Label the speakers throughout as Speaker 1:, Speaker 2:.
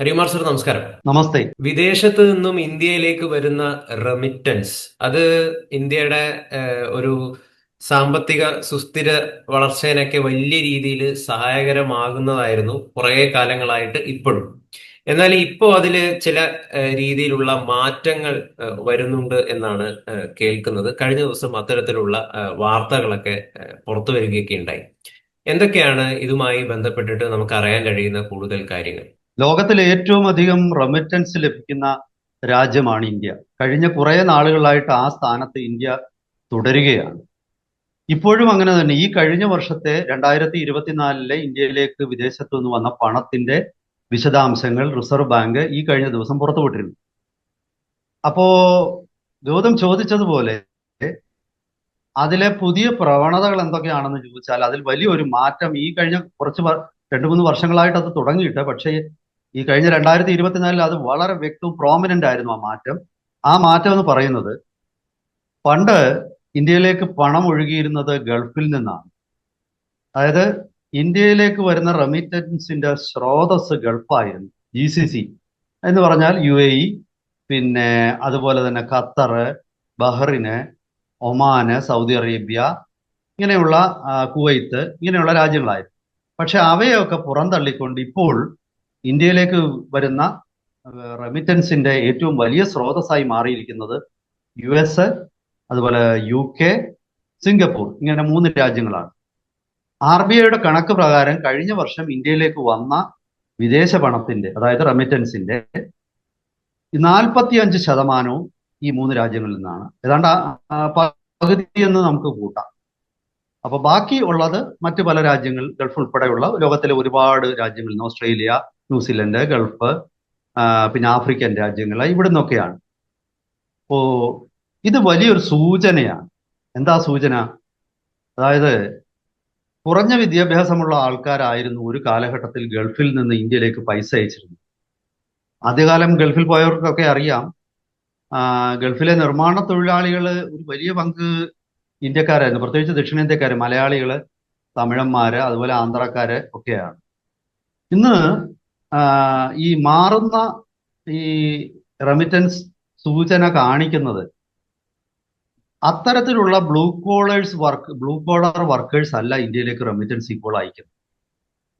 Speaker 1: Harikumar sir നമസ്കാരം.
Speaker 2: നമസ്തേ.
Speaker 1: വിദേശത്ത് നിന്നും ഇന്ത്യയിലേക്ക് വരുന്ന റെമിറ്റൻസ് അത് ഇന്ത്യയുടെ ഒരു സാമ്പത്തിക സുസ്ഥിര വളർച്ചേനൊക്കെ വലിയ രീതിയിൽ സഹായകരമാകുന്നതായിരുന്നു കുറേ കാലങ്ങളായിട്ട് ഇപ്പോഴും. എന്നാൽ ഇപ്പോൾ അതിൽ ചില രീതിയിലുള്ള മാറ്റങ്ങൾ വരുന്നുണ്ട് എന്നാണ് കേൾക്കുന്നത്. കഴിഞ്ഞ ദിവസം അത്തരത്തിലുള്ള വാർത്തകളൊക്കെ പുറത്തു വരികയൊക്കെ ഉണ്ടായി. എന്തൊക്കെയാണ് ഇതുമായി ബന്ധപ്പെട്ടിട്ട് നമുക്ക് അറിയാൻ കഴിയുന്ന കൂടുതൽ കാര്യങ്ങൾ?
Speaker 2: ലോകത്തിലെ ഏറ്റവും അധികം റെമിറ്റൻസ് ലഭിക്കുന്ന രാജ്യമാണ് ഇന്ത്യ. കഴിഞ്ഞ കുറേ നാളുകളായിട്ട് ആ സ്ഥാനത്ത് ഇന്ത്യ തുടരുകയാണ്. ഇപ്പോഴും അങ്ങനെ തന്നെ. ഈ കഴിഞ്ഞ വർഷത്തെ രണ്ടായിരത്തി ഇരുപത്തിനാലിലെ ഇന്ത്യയിലേക്ക് വിദേശത്തു നിന്ന് വന്ന പണത്തിന്റെ വിശദാംശങ്ങൾ റിസർവ് ബാങ്ക് ഈ കഴിഞ്ഞ ദിവസം പുറത്തുവിട്ടിരുന്നു അപ്പോ ഗൗതം ചോദിച്ചതുപോലെ അതിലെ പുതിയ പ്രവണതകൾ എന്തൊക്കെയാണെന്ന് ചോദിച്ചാൽ അതിൽ വലിയൊരു മാറ്റം ഈ കഴിഞ്ഞ കുറച്ച് രണ്ട് മൂന്ന് വർഷങ്ങളായിട്ട് അത് തുടങ്ങിയിട്ട് പക്ഷേ ഈ കഴിഞ്ഞ രണ്ടായിരത്തി ഇരുപത്തിനാലിൽ അത് വളരെ വ്യക്തവും പ്രോമിനന്റ് ആയിരുന്നു ആ മാറ്റം. ആ മാറ്റം എന്ന് പറയുന്നത് പണ്ട് ഇന്ത്യയിലേക്ക് പണം ഒഴുകിയിരുന്നത് ഗൾഫിൽ നിന്നാണ്. അതായത് ഇന്ത്യയിലേക്ക് വരുന്ന റെമിറ്റൻസിന്റെ സ്രോതസ് ഗൾഫായിരുന്നു ജി സി സി എന്ന് പറഞ്ഞാൽ യു എ ഇ പിന്നെ അതുപോലെ തന്നെ Qatar Bahrain Oman Saudi Arabia ഇങ്ങനെയുള്ള കുവൈത്ത് ഇങ്ങനെയുള്ള രാജ്യങ്ങളായിരുന്നു. പക്ഷെ അവയൊക്കെ പുറന്തള്ളിക്കൊണ്ട് ഇപ്പോൾ ഇന്ത്യയിലേക്ക് വരുന്ന റെമിറ്റൻസിന്റെ ഏറ്റവും വലിയ സ്രോതസ്സായി മാറിയിരിക്കുന്നത് യു എസ് അതുപോലെ യു കെ സിംഗപ്പൂർ ഇങ്ങനെ മൂന്ന് രാജ്യങ്ങളാണ്. ആർ ബി ഐയുടെ കണക്ക് പ്രകാരം കഴിഞ്ഞ വർഷം ഇന്ത്യയിലേക്ക് വന്ന വിദേശ പണത്തിന്റെ അതായത് റെമിറ്റൻസിന്റെ നാൽപ്പത്തി അഞ്ച് ശതമാനവും ഈ മൂന്ന് രാജ്യങ്ങളിൽ നിന്നാണ്. ഏതാണ്ട് പകുതി എന്ന് നമുക്ക് കൂട്ടാം. അപ്പൊ ബാക്കി ഉള്ളത് മറ്റു പല രാജ്യങ്ങൾ ഗൾഫ് ഉൾപ്പെടെയുള്ള ലോകത്തിലെ ഒരുപാട് രാജ്യങ്ങളിൽ നിന്ന് ഓസ്ട്രേലിയ ന്യൂസിലൻഡ് ഗൾഫ് പിന്നെ ആഫ്രിക്കൻ രാജ്യങ്ങൾ ഇവിടെ നിന്നൊക്കെയാണ് അപ്പോ ഇത് വലിയൊരു സൂചനയാണ്. എന്താ സൂചന? അതായത് കുറഞ്ഞ വിദ്യാഭ്യാസമുള്ള ആൾക്കാരായിരുന്നു ഒരു കാലഘട്ടത്തിൽ ഗൾഫിൽ നിന്ന് ഇന്ത്യയിലേക്ക് പൈസ അയച്ചിരുന്നത്. ആദ്യകാലം ഗൾഫിൽ പോയവർക്കൊക്കെ അറിയാം. ഗൾഫിലെ നിർമ്മാണ തൊഴിലാളികൾ ഒരു വലിയ പങ്ക് ഇന്ത്യക്കാരായിരുന്നു. പ്രത്യേകിച്ച് ദക്ഷിണേന്ത്യക്കാര് മലയാളികൾ തമിഴന്മാര് അതുപോലെ ആന്ധ്രാക്കാര് ഒക്കെയാണ്. ഇന്ന് ഈ മാറുന്ന ഈ റെമിറ്റൻസ് സൂചന കാണിക്കുന്നത് അത്തരത്തിലുള്ള blue collars work blue collar workers അല്ല ഇന്ത്യയിലേക്ക് റെമിറ്റൻസ് ഇപ്പോൾ അയക്കുന്നത്.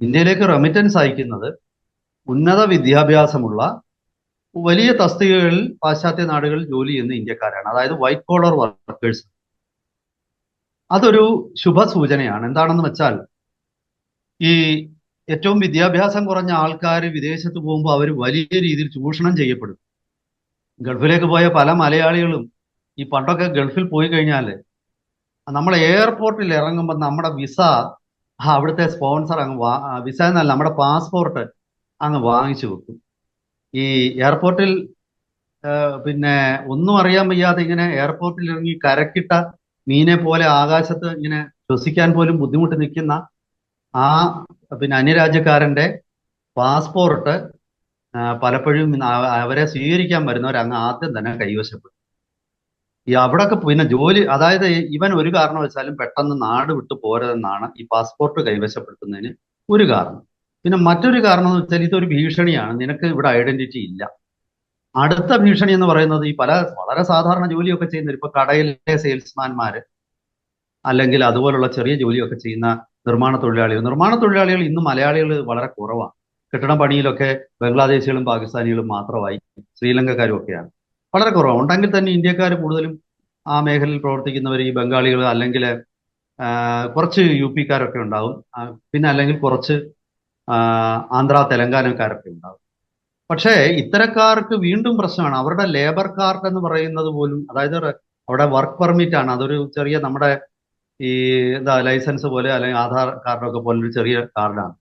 Speaker 2: ഇന്ത്യയിലേക്ക് റെമിറ്റൻസ് അയക്കുന്നത് ഉന്നത വിദ്യാഭ്യാസമുള്ള വലിയ തസ്തികകളിൽ പാശ്ചാത്യ നാടുകളിൽ ജോലി ചെയ്യുന്ന ഇന്ത്യക്കാരാണ്. അതായത് വൈറ്റ് കോളർ വർക്കേഴ്സ് അതൊരു ശുഭ ശുഭസൂചനയാണ്. എന്താണെന്ന് വെച്ചാൽ ഈ ഏറ്റവും വിദ്യാഭ്യാസം കുറഞ്ഞ ആൾക്കാർ വിദേശത്ത് പോകുമ്പോൾ അവർ വലിയ രീതിയിൽ ചൂഷണം ചെയ്യപ്പെടും. ഗൾഫിലേക്ക് പോയ പല മലയാളികളും ഈ പണ്ടൊക്കെ ഗൾഫിൽ പോയി കഴിഞ്ഞാൽ നമ്മൾ എയർപോർട്ടിൽ ഇറങ്ങുമ്പോൾ നമ്മുടെ വിസ അവിടുത്തെ സ്പോൺസർ അങ്ങ് വാ വിസ എന്നല്ല നമ്മുടെ പാസ്പോർട്ട് അങ്ങ് വാങ്ങിച്ചു വെക്കും. ഈ എയർപോർട്ടിൽ പിന്നെ ഒന്നും അറിയാൻ വയ്യാതെ ഇങ്ങനെ എയർപോർട്ടിൽ ഇറങ്ങി കരക്കിട്ട മീനെ പോലെ ആകാശത്ത് ഇങ്ങനെ ശ്വസിക്കാൻ പോലും ബുദ്ധിമുട്ട് നിൽക്കുന്ന ആ പിന്നെ അന്യരാജ്യക്കാരന്റെ പാസ്പോർട്ട് പലപ്പോഴും അവരെ സ്വീകരിക്കാൻ വരുന്നവർ അങ്ങ് ആദ്യം തന്നെ കൈവശപ്പെടും. ഈ അവിടൊക്കെ പിന്നെ ജോലി അതായത് ഇവൻ ഒരു കാരണം വെച്ചാലും പെട്ടെന്ന് നാട് വിട്ടു പോരതെന്നാണ് ഈ പാസ്പോർട്ട് കൈവശപ്പെടുത്തുന്നതിന് ഒരു കാരണം. പിന്നെ മറ്റൊരു കാരണം എന്ന് വെച്ചാൽ ഇതൊരു ഭീഷണിയാണ്. നിനക്ക് ഇവിടെ ഐഡന്റിറ്റി ഇല്ല. അടുത്ത ഭീഷണി എന്ന് പറയുന്നത് ഈ പല വളരെ സാധാരണ ജോലിയൊക്കെ ചെയ്യുന്ന ഇപ്പൊ കടയിലെ സെയിൽസ്മാൻമാര് അല്ലെങ്കിൽ അതുപോലുള്ള ചെറിയ ജോലിയൊക്കെ ചെയ്യുന്ന നിർമ്മാണ തൊഴിലാളികൾ നിർമ്മാണ തൊഴിലാളികൾ ഇന്ന് മലയാളികൾ വളരെ കുറവാണ്. കെട്ടിട പണിയിലൊക്കെ ബംഗ്ലാദേശികളും പാകിസ്ഥാനികളും മാത്രമായി ശ്രീലങ്കക്കാരും ഒക്കെയാണ്. വളരെ കുറവാണ്. ഉണ്ടെങ്കിൽ തന്നെ ഇന്ത്യക്കാർ കൂടുതലും ആ മേഖലയിൽ പ്രവർത്തിക്കുന്നവർ ഈ ബംഗാളികൾ അല്ലെങ്കിൽ കുറച്ച് യു പിക്കാരൊക്കെ ഉണ്ടാവും പിന്നെ അല്ലെങ്കിൽ കുറച്ച് ആന്ധ്ര തെലങ്കാനക്കാരൊക്കെ ഉണ്ടാവും. പക്ഷേ ഇത്തരക്കാർക്ക് വീണ്ടും പ്രശ്നമാണ്. അവരുടെ ലേബർ കാർഡ് എന്ന് പറയുന്നത് പോലും അതായത് അവിടെ വർക്ക് പെർമിറ്റ് ആണ് അതൊരു ചെറിയ നമ്മുടെ ഈ എന്താ ലൈസൻസ് പോലെ അല്ലെങ്കിൽ ആധാർ കാർഡൊക്കെ പോലെ ഒരു ചെറിയ കാർഡാണ്.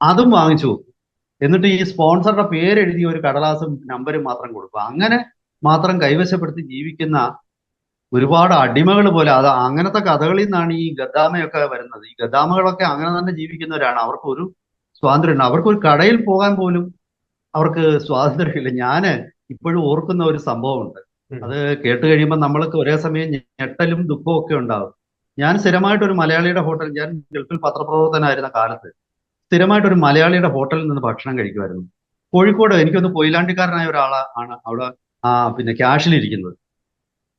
Speaker 2: അതും വാങ്ങിച്ചു എന്നിട്ട് ഈ സ്പോൺസറുടെ പേര് എഴുതി ഒരു കടലാസും നമ്പരും മാത്രം കൊടുക്കും അങ്ങനെ മാത്രം കൈവശപ്പെടുത്തി ജീവിക്കുന്ന ഒരുപാട് അടിമകൾ പോലെ അത് അങ്ങനത്തെ കഥകളിൽ നിന്നാണ് ഈ ഗദ്ദാമയൊക്കെ വരുന്നത്. ഈ ഗദ്ദാമകളൊക്കെ അങ്ങനെ തന്നെ ജീവിക്കുന്നവരാണ്. അവർക്ക് ഒരു സ്വാതന്ത്ര്യമുണ്ട്. അവർക്ക് ഒരു കടയിൽ പോകാൻ പോലും അവർക്ക് സ്വാതന്ത്ര്യമില്ല. ഞാൻ ഇപ്പോഴും ഓർക്കുന്ന ഒരു സംഭവമുണ്ട്. അത് കേട്ട് കഴിയുമ്പോൾ നമ്മൾക്ക് ഒരേ സമയം ഞെട്ടലും ദുഃഖവും ഒക്കെ ഉണ്ടാവും ഞാൻ സ്ഥിരമായിട്ട് ഒരു മലയാളിയുടെ ഹോട്ടൽ ഞാൻ ഗൾഫിൽ പത്രപ്രവർത്തനായിരുന്ന കാലത്ത് സ്ഥിരമായിട്ട് ഒരു മലയാളിയുടെ ഹോട്ടലിൽ നിന്ന് ഭക്ഷണം കഴിക്കുമായിരുന്നു. കോഴിക്കോട് എനിക്കൊന്ന് കൊയിലാണ്ടിക്കാരനായ ഒരാളാ ആണ് അവിടെ ആ പിന്നെ ക്യാഷിലിരിക്കുന്നത്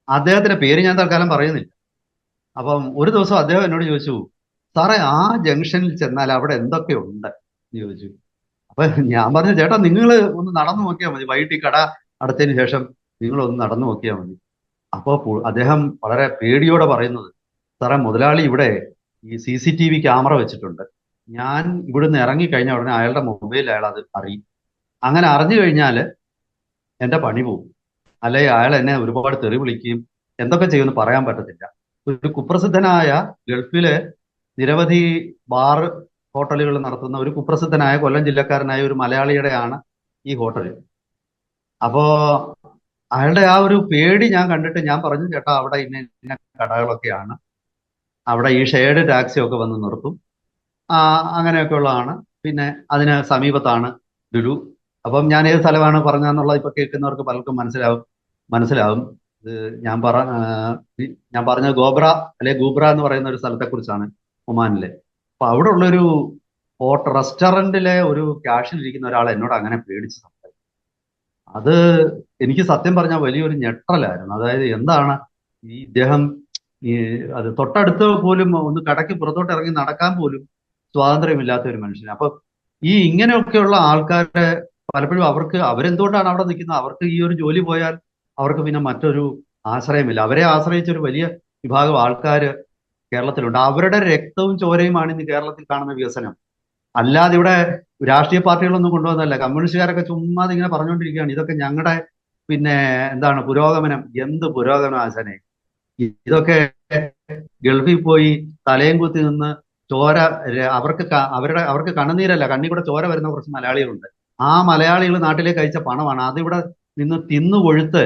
Speaker 2: അദ്ദേഹത്തിന്റെ പേര് ഞാൻ തൽക്കാലം പറയുന്നില്ല. അപ്പം ഒരു ദിവസം അദ്ദേഹം എന്നോട് ചോദിച്ചു സാറേ ആ ജംഗ്ഷനിൽ ചെന്നാൽ അവിടെ എന്തൊക്കെയുണ്ട് എന്ന് ചോദിച്ചു. അപ്പൊ ഞാൻ പറഞ്ഞു ചേട്ടാ നിങ്ങൾ ഒന്ന് നടന്നു നോക്കിയാൽ മതി. വൈകിട്ട് കട അടച്ചതിന് ശേഷം നിങ്ങൾ ഒന്ന് നടന്നു നോക്കിയാൽ മതി. അപ്പോൾ അദ്ദേഹം വളരെ പേടിയോടെ പറയുന്നത് സാറേ മുതലാളി ഇവിടെ ഈ C C T V camera വെച്ചിട്ടുണ്ട്. ഞാൻ ഇവിടുന്ന് ഇറങ്ങി കഴിഞ്ഞ ഉടനെ അയാളുടെ മൊബൈൽ അയാൾ അത് അറിയും. അങ്ങനെ അറിഞ്ഞു കഴിഞ്ഞാൽ എന്റെ പണി പോകും. അല്ലെ അയാൾ എന്നെ ഒരുപാട് തെറി വിളിക്കുകയും എന്തൊക്കെ ചെയ്യുമെന്ന് പറയാൻ പറ്റത്തില്ല. ഒരു കുപ്രസിദ്ധനായ ഗൾഫിലെ നിരവധി ബാർ ഹോട്ടലുകൾ നടത്തുന്ന ഒരു കുപ്രസിദ്ധനായ കൊല്ലം ജില്ലക്കാരനായ ഒരു മലയാളിയുടെയാണ് ഈ ഹോട്ടൽ. അപ്പോ അയാളുടെ ആ ഒരു പേടി ഞാൻ കണ്ടിട്ട് ഞാൻ പറഞ്ഞു ചേട്ടാ അവിടെ ഇന്ന ഇന്ന കടകളൊക്കെയാണ്. അവിടെ ഈ ഷെയർഡ് ടാക്സി ഒക്കെ വന്ന് നിർത്തും. അങ്ങനെയൊക്കെ ഉള്ളതാണ് പിന്നെ അതിന് സമീപത്താണ് ലുലു. അപ്പം ഞാൻ ഏത് സ്ഥലമാണ് പറഞ്ഞതെന്നുള്ളത് ഇപ്പൊ കേൾക്കുന്നവർക്ക് പലർക്കും മനസ്സിലാവും. മനസ്സിലാവും. ഞാൻ പറ ഞാൻ പറഞ്ഞ ഗോബ്ര അല്ലെ ഗൂബ്ര എന്ന് പറയുന്ന ഒരു സ്ഥലത്തെ കുറിച്ചാണ് ഒമാനിലെ. അപ്പൊ അവിടെ ഉള്ളൊരു ഹോട്ട റെസ്റ്റോറന്റിലെ ഒരു ക്യാഷിൽ ഇരിക്കുന്ന ഒരാൾ എന്നോട് അങ്ങനെ പേടിച്ച് സംസാരിച്ചു. അത് എനിക്ക് സത്യം പറഞ്ഞാൽ വലിയൊരു ഞെട്ടലായിരുന്നു. അതായത് എന്താണ് ഈ ഇദ്ദേഹം ഈ അത് തൊട്ടടുത്ത് പോലും ഒന്ന് കടയ്ക്ക് പുറത്തോട്ട് ഇറങ്ങി നടക്കാൻ പോലും സ്വാതന്ത്ര്യമില്ലാത്ത ഒരു മനുഷ്യൻ. അപ്പൊ ഈ ഇങ്ങനെയൊക്കെയുള്ള ആൾക്കാരെ പലപ്പോഴും അവർക്ക് അവരെന്തുകൊണ്ടാണ് അവിടെ നിൽക്കുന്നത്? അവർക്ക് ഈ ഒരു ജോലി പോയാൽ അവർക്ക് പിന്നെ മറ്റൊരു ആശ്രയമില്ല. അവരെ ആശ്രയിച്ച ഒരു വലിയ വിഭാഗം ആൾക്കാർ കേരളത്തിലുണ്ട്. അവരുടെ രക്തവും ചോരയുമാണ് ഇന്ന് കേരളത്തിൽ കാണുന്ന വികസനം. അല്ലാതെ ഇവിടെ രാഷ്ട്രീയ പാർട്ടികളൊന്നും കൊണ്ടുവന്നല്ല കമ്മ്യൂണിസ്റ്റുകാരൊക്കെ ചുമ്മാതെ ഇങ്ങനെ പറഞ്ഞുകൊണ്ടിരിക്കുകയാണ്. ഇതൊക്കെ ഞങ്ങളുടെ പിന്നെ എന്താണ് പുരോഗമനം? എന്ത് പുരോഗമനം ആശാനെ ഇതൊക്കെ ഗൾഫിൽ പോയി തലയും കുത്തി നിന്ന് ചോര അവർക്ക് അവരുടെ അവർക്ക് കണ്ണുനീരല്ല കണ്ണി കൂടെ ചോര വരുന്ന കുറച്ച് മലയാളികളുണ്ട്. ആ മലയാളികൾ നാട്ടിലേക്ക് അയച്ച പണമാണ്. അതിവിടെ നിന്ന് തിന്നു കൊഴുത്ത്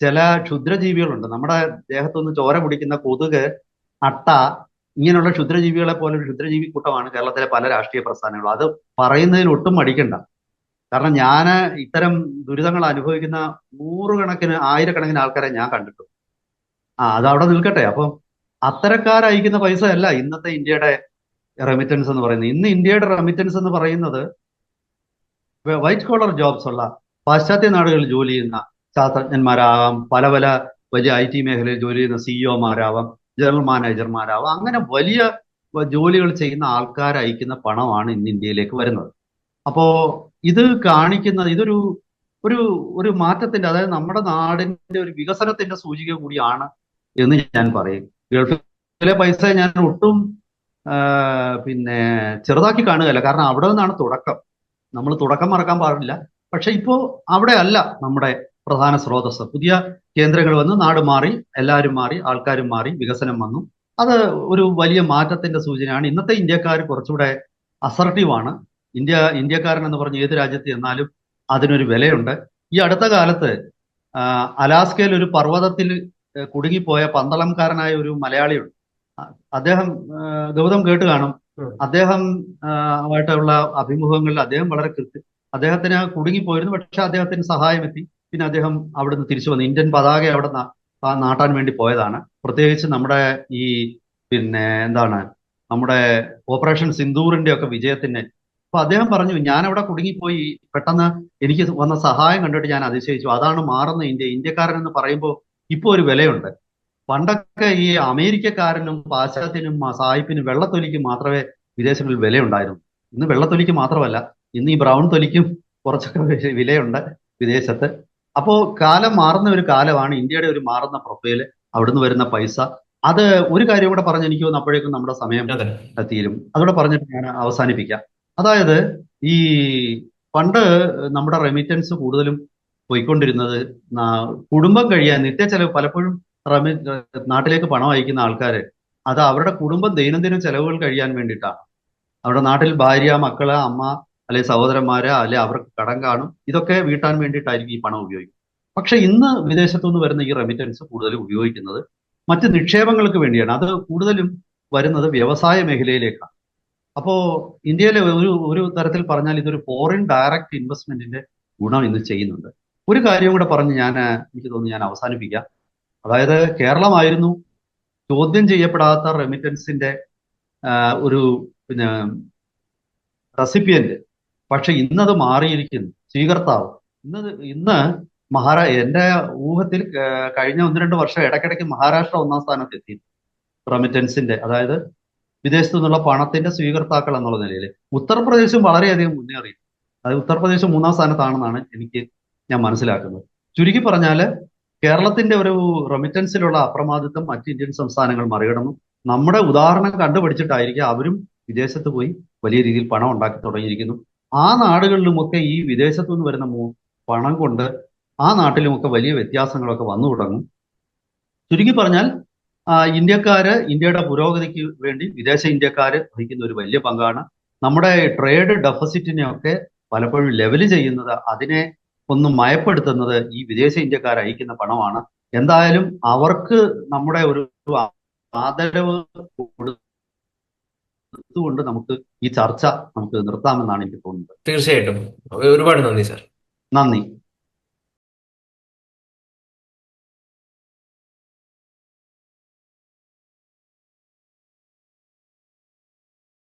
Speaker 2: ചില ക്ഷുദ്രജീവികളുണ്ട്. നമ്മുടെ ദേഹത്തുനിന്ന് ചോര പിടിക്കുന്ന കൊതുക് അട്ട ഇങ്ങനെയുള്ള ക്ഷുദ്രജീവികളെ പോലെ ഒരു ക്ഷുദ്രജീവി കൂട്ടമാണ് കേരളത്തിലെ പല രാഷ്ട്രീയ പ്രസ്ഥാനങ്ങളും. അത് പറയുന്നതിൽ ഒട്ടും മടിക്കണ്ട. കാരണം ഞാൻ ഇത്തരം ദുരിതങ്ങൾ അനുഭവിക്കുന്ന നൂറുകണക്കിന് ആയിരക്കണക്കിന് ആൾക്കാരെ ഞാൻ കണ്ടിട്ടുണ്ട്. ആ അത് അവിടെ നിൽക്കട്ടെ. അപ്പം അത്തരക്കാരയക്കുന്ന പൈസ അല്ല ഇന്നത്തെ ഇന്ത്യയുടെ റെമിറ്റൻസ് എന്ന് പറയുന്നത്. ഇന്ന് ഇന്ത്യയുടെ റെമിറ്റൻസ് എന്ന് പറയുന്നത് വൈറ്റ് കോളർ ജോബ്സ് ഉള്ള പാശ്ചാത്യ നാടുകളിൽ ജോലി ചെയ്യുന്ന ശാസ്ത്രജ്ഞന്മാരാവാം പല പല വലിയ ഐ ടി മേഖലയിൽ ജോലി ചെയ്യുന്ന സിഇഒമാരാവാം ജനറൽ മാനേജർമാരാവാം അങ്ങനെ വലിയ ജോലികൾ ചെയ്യുന്ന ആൾക്കാർ അയക്കുന്ന പണമാണ് ഇന്ന് ഇന്ത്യയിലേക്ക് വരുന്നത്. അപ്പോ ഇത് കാണിക്കുന്നത് ഇതൊരു ഒരു ഒരു മാറ്റത്തിന്റെ അതായത് നമ്മുടെ നാടിന്റെ ഒരു വികസനത്തിന്റെ സൂചിക കൂടിയാണ് എന്ന് ഞാൻ പറയും. ഗൾഫിലെ പൈസ ഞാൻ ഒട്ടും പിന്നെ ചെറുതാക്കി കാണുകയല്ല. കാരണം അവിടെ നിന്നാണ് തുടക്കം. നമ്മൾ തുടക്കം മറക്കാൻ പാടില്ല. പക്ഷെ ഇപ്പോ അവിടെ അല്ല നമ്മുടെ പ്രധാന സ്രോതസ് പുതിയ കേന്ദ്രങ്ങൾ വന്നു നാട് മാറി എല്ലാവരും മാറി ആൾക്കാരും മാറി വികസനം വന്നു. അത് ഒരു വലിയ മാറ്റത്തിന്റെ സൂചനയാണ്. ഇന്നത്തെ ഇന്ത്യക്കാർ കുറച്ചുകൂടെ അസർട്ടീവാണ് ഇന്ത്യ ഇന്ത്യക്കാരൻ എന്ന് പറഞ്ഞ് ഏത് രാജ്യത്ത് എന്നാലും അതിനൊരു വിലയുണ്ട്. ഈ അടുത്ത കാലത്ത് അലാസ്കയിൽ ഒരു പർവതത്തിൽ കുടുങ്ങിപ്പോയ പന്തളംകാരനായ ഒരു മലയാളിയുണ്ട്. അദ്ദേഹം ഗൗതം കേട്ട് കാണും. അദ്ദേഹം ആയിട്ടുള്ള അഭിമുഖങ്ങളിൽ അദ്ദേഹം വളരെ കൃത്യ അദ്ദേഹത്തിന് കുടുങ്ങിപ്പോയിരുന്നു പക്ഷെ അദ്ദേഹത്തിന് സഹായം എത്തി പിന്നെ അദ്ദേഹം അവിടുന്ന് തിരിച്ചു വന്നു. ഇന്ത്യൻ പതാക അവിടെ നാട്ടാൻ വേണ്ടി പോയതാണ്. പ്രത്യേകിച്ച് നമ്മുടെ ഈ പിന്നെ എന്താണ് നമ്മുടെ ഓപ്പറേഷൻ സിന്ദൂറിന്റെ ഒക്കെ വിജയത്തിന്. അപ്പൊ അദ്ദേഹം പറഞ്ഞു ഞാൻ അവിടെ കുടുങ്ങിപ്പോയി. പെട്ടെന്ന് എനിക്ക് വന്ന സഹായം കണ്ടിട്ട് ഞാൻ അതിശയിച്ചു. അതാണ് മാറുന്ന ഇന്ത്യ. ഇന്ത്യക്കാരൻ എന്ന് പറയുമ്പോൾ ഇപ്പൊ ഒരു വിലയുണ്ട്. പണ്ടൊക്കെ ഈ അമേരിക്കക്കാരനും പാശ്ചാത്യനും സായിപ്പിനും വെള്ളത്തൊലിക്ക് മാത്രമേ വിദേശങ്ങളിൽ വിലയുണ്ടായിരുന്നു ഇന്ന് വെള്ളത്തൊലിക്ക് മാത്രമല്ല ഇന്ന് ഈ ബ്രൗൺ തൊലിക്കും കുറച്ചൊക്കെ വിലയുണ്ട് വിദേശത്ത്. അപ്പോ കാലം മാറുന്ന ഒരു കാലമാണ് ഇന്ത്യയുടെ ഒരു മാറുന്ന പ്രൊഫൈൽ അവിടുന്ന് വരുന്ന പൈസ. അത് ഒരു കാര്യം കൂടെ പറഞ്ഞ് എനിക്ക് തോന്നുന്നു അപ്പോഴേക്കും നമ്മുടെ സമയം തീരും. അതോടെ പറഞ്ഞിട്ട് ഞാൻ അവസാനിപ്പിക്കാം. അതായത് ഈ പണ്ട് നമ്മുടെ റെമിറ്റൻസ് കൂടുതലും പോയിക്കൊണ്ടിരുന്നത്. കുടുംബം കഴിയാൻ നിത്യ ചെലവ് പലപ്പോഴും റമി നാട്ടിലേക്ക് പണം അയക്കുന്ന ആൾക്കാർ അത് അവരുടെ കുടുംബം ദൈനംദിന ചെലവുകൾ കഴിയാൻ വേണ്ടിയിട്ടാണ്. അവരുടെ നാട്ടിൽ ഭാര്യ മക്കൾ അമ്മ അല്ലെ സഹോദരന്മാര് അല്ലെ അവർക്ക് കടം കാണും. ഇതൊക്കെ വീട്ടാൻ വേണ്ടിയിട്ടായിരിക്കും ഈ പണം ഉപയോഗിക്കുന്നത്. പക്ഷെ ഇന്ന് വിദേശത്തു നിന്ന് വരുന്ന ഈ റെമിറ്റൻസ് കൂടുതലും ഉപയോഗിക്കുന്നത് മറ്റ് നിക്ഷേപങ്ങൾക്ക് വേണ്ടിയാണ്. അത് കൂടുതലും വരുന്നത് വ്യവസായ മേഖലയിലേക്കാണ്. അപ്പോ ഇന്ത്യയിലെ ഒരു ഒരു തരത്തിൽ പറഞ്ഞാൽ ഇതൊരു ഫോറിൻ ഡയറക്റ്റ് ഇൻവെസ്റ്റ്മെന്റിന്റെ ഗുണം ഇന്ന് ചെയ്യുന്നുണ്ട്. ഒരു കാര്യം കൂടെ പറഞ്ഞ് ഞാൻ എനിക്ക് തോന്നുന്നു ഞാൻ അവസാനിപ്പിക്കാം. അതായത് കേരളമായിരുന്നു ചോദ്യം ചെയ്യപ്പെടാത്ത റെമിറ്റൻസിന്റെ ഒരു പിന്നെ റെസിപ്പിയന്റ് പക്ഷെ ഇന്നത് മാറിയിരിക്കുന്നു. സ്വീകർത്താവ്. ഇന്ന് ഇന്ന് മഹാരാ എന്റെ ഊഹത്തിൽ കഴിഞ്ഞ ഒന്ന് രണ്ട് വർഷം ഇടയ്ക്കിടയ്ക്ക് മഹാരാഷ്ട്ര ഒന്നാം സ്ഥാനത്ത് എത്തി. റെമിറ്റൻസിന്റെ അതായത് വിദേശത്തു നിന്നുള്ള പണത്തിന്റെ സ്വീകർത്താക്കൾ എന്നുള്ള നിലയിൽ. ഉത്തർപ്രദേശും വളരെയധികം മുന്നേറി. അത് ഉത്തർപ്രദേശ് മൂന്നാം സ്ഥാനത്താണെന്നാണ് എനിക്ക് ഞാൻ മനസ്സിലാക്കുന്നത് ചുരുക്കി പറഞ്ഞാൽ കേരളത്തിന്റെ ഒരു റെമിറ്റൻസിലുള്ള അപ്രമാദിത്വം മറ്റ് ഇന്ത്യൻ സംസ്ഥാനങ്ങൾ മറികടന്നു. നമ്മുടെ ഉദാഹരണം കണ്ടുപിടിച്ചിട്ടായിരിക്കും അവരും വിദേശത്ത് പോയി വലിയ രീതിയിൽ പണം ഉണ്ടാക്കി തുടങ്ങിയിരിക്കുന്നു. ആ നാടുകളിലുമൊക്കെ ഈ വിദേശത്തു നിന്ന് വരുന്ന പണം കൊണ്ട് ആ നാട്ടിലുമൊക്കെ വലിയ വ്യത്യാസങ്ങളൊക്കെ വന്നു തുടങ്ങും. ചുരുക്കി പറഞ്ഞാൽ ഇന്ത്യക്കാര് ഇന്ത്യയുടെ പുരോഗതിക്ക് വേണ്ടി വിദേശ ഇന്ത്യക്കാര് വഹിക്കുന്ന ഒരു വലിയ പങ്കാണ്. നമ്മുടെ ട്രേഡ് ഡെഫിസിറ്റിനെ ഒക്കെ പലപ്പോഴും ലെവൽ ചെയ്യുന്നത് അതിനെ ഒന്ന് മയപ്പെടുത്തുന്നത് ഈ വിദേശ ഇന്ത്യക്കാർ അയക്കുന്ന പണമാണ്. എന്തായാലും അവർക്ക് നമ്മുടെ ഒരു ആദരവ് കൊടുത്തുകൊണ്ട് നമുക്ക് ഈ ചർച്ച നമുക്ക് നിർത്താമെന്നാണ് എനിക്ക് തോന്നുന്നത്.
Speaker 1: തീർച്ചയായിട്ടും. ഒരുപാട് നന്ദി സാർ.
Speaker 2: നന്ദി.